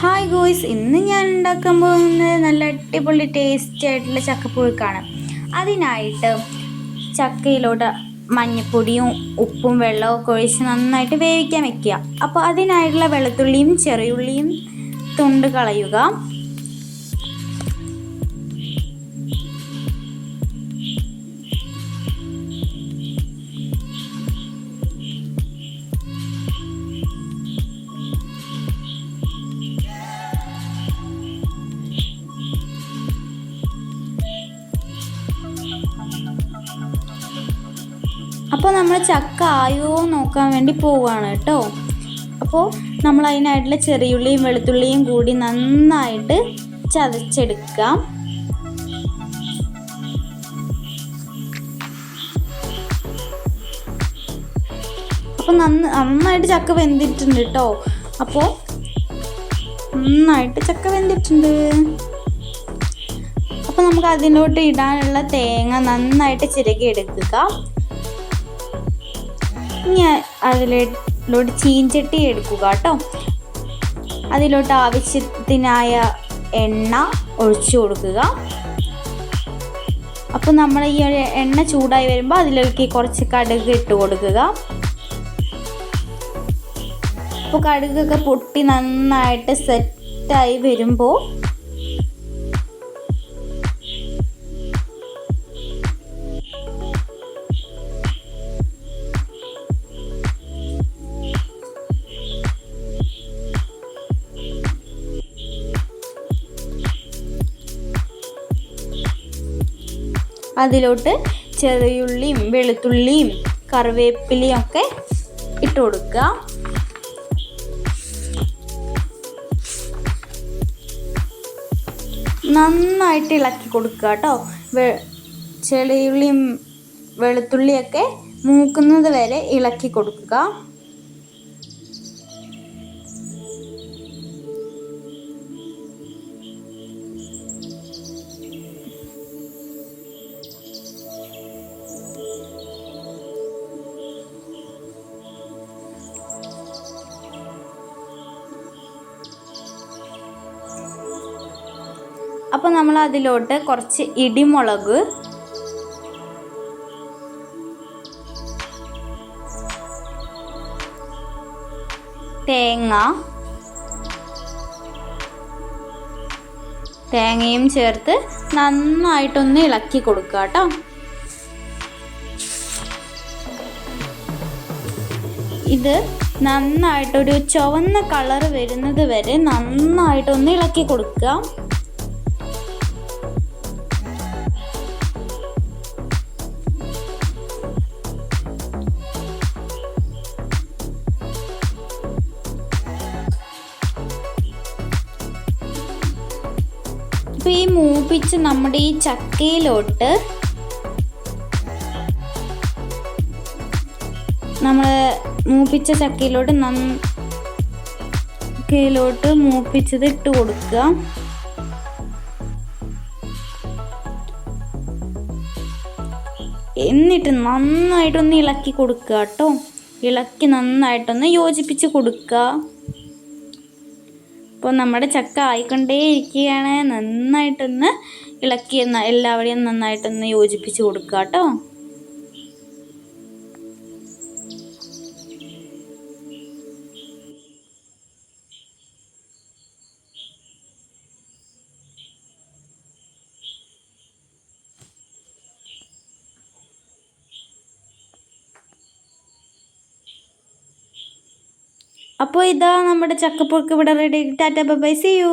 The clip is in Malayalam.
ഹായ് ഗോയ്സ് ഇന്ന് ഞാൻ ഉണ്ടാക്കാൻ പോകുന്നത് നല്ല അടിപൊളി ടേസ്റ്റി ആയിട്ടുള്ള ചക്കപ്പുഴുക്കാണ്. അതിനായിട്ട് ചക്കയിലോട്ട് മഞ്ഞപ്പൊടിയും ഉപ്പും വെള്ളവും ഒക്കെ ഒഴിച്ച് നന്നായിട്ട് വേവിക്കാൻ വെക്കുക. അപ്പോൾ അതിനായിട്ടുള്ള വെളുത്തുള്ളിയും ചെറിയുള്ളിയും തുണ്ട് കളയുക. അപ്പോൾ നമ്മൾ ചക്ക ആയോ നോക്കാൻ വേണ്ടി പോവുകയാണ് കേട്ടോ. അപ്പോൾ നമ്മൾ അതിനായിട്ടുള്ള ചെറിയുള്ളിയും വെളുത്തുള്ളിയും കൂടി നന്നായിട്ട് ചതച്ചെടുക്കാം. അപ്പോൾ നന്ന നന്നായിട്ട് ചക്ക വെന്തിട്ടുണ്ട് കേട്ടോ. അപ്പോൾ നന്നായിട്ട് ചക്ക വെന്തിട്ടുണ്ട്. അപ്പോൾ നമുക്ക് അതിനോട്ട് ഇടാനുള്ള തേങ്ങ നന്നായിട്ട് ചിരകി എടുക്കുക ഇനി അതിലോട്ട് ചീഞ്ചട്ടി എടുക്കുക കേട്ടോ. അതിലോട്ട് ആവശ്യത്തിനായ എണ്ണ ഒഴിച്ചു കൊടുക്കുക. അപ്പോൾ നമ്മൾ ഈ എണ്ണ ചൂടായി വരുമ്പോൾ അതിലേക്ക് കുറച്ച് കടുക് ഇട്ട് കൊടുക്കുക. അപ്പോൾ കടുകൊക്കെ പൊട്ടി നന്നായിട്ട് സെറ്റായി വരുമ്പോൾ അതിലോട്ട് ചെറിയുള്ളിയും വെളുത്തുള്ളിയും കറിവേപ്പിലയും ഒക്കെ ഇട്ട് കൊടുക്കുക. നന്നായിട്ട് ഇളക്കി കൊടുക്കുക കേട്ടോ. വെ ചെളിയുള്ളിയും വെളുത്തുള്ളിയൊക്കെ മൂക്കുന്നത് വരെ ഇളക്കി കൊടുക്കുക. അപ്പോൾ നമ്മൾ അതിലോട്ട് കുറച്ച് ഇടിമുളക്. തേങ്ങ. തേങ്ങയും ചേർത്ത് നന്നായിട്ടൊന്ന് ഇളക്കി കൊടുക്കുക കേട്ടോ. ഇത് നന്നായിട്ടൊരു ചുവന്ന കളർ വരുന്നത് വരെ നന്നായിട്ടൊന്ന് ഇളക്കി കൊടുക്കുക. ഈ മൂപ്പിച്ച് നമ്മുടെ ഈ ചക്കയിലോട്ട് നമ്മൾ മൂപ്പിച്ച ചക്കയിലോട്ട് ചക്കയിലോട്ട് മൂപ്പിച്ചത് ഇട്ട് കൊടുക്കുക. എന്നിട്ട് നന്നായിട്ടൊന്ന് ഇളക്കി കൊടുക്കുക കേട്ടോ. ഇളക്കി നന്നായിട്ടൊന്ന് യോജിപ്പിച്ച് കൊടുക്കുക. അപ്പോൾ നമ്മുടെ ചക്ക ആയിക്കൊണ്ടേ ഇരിക്കുകയാണ് നന്നായിട്ടൊന്ന് ഇളക്കി എല്ലാവരെയും നന്നായിട്ടൊന്ന് യോജിപ്പിച്ച് കൊടുക്കുക കേട്ടോ അപ്പോൾ ഇതാ നമ്മുടെ ചക്കപ്പുഴുക്ക് ഇവിടെ ready tata bye see you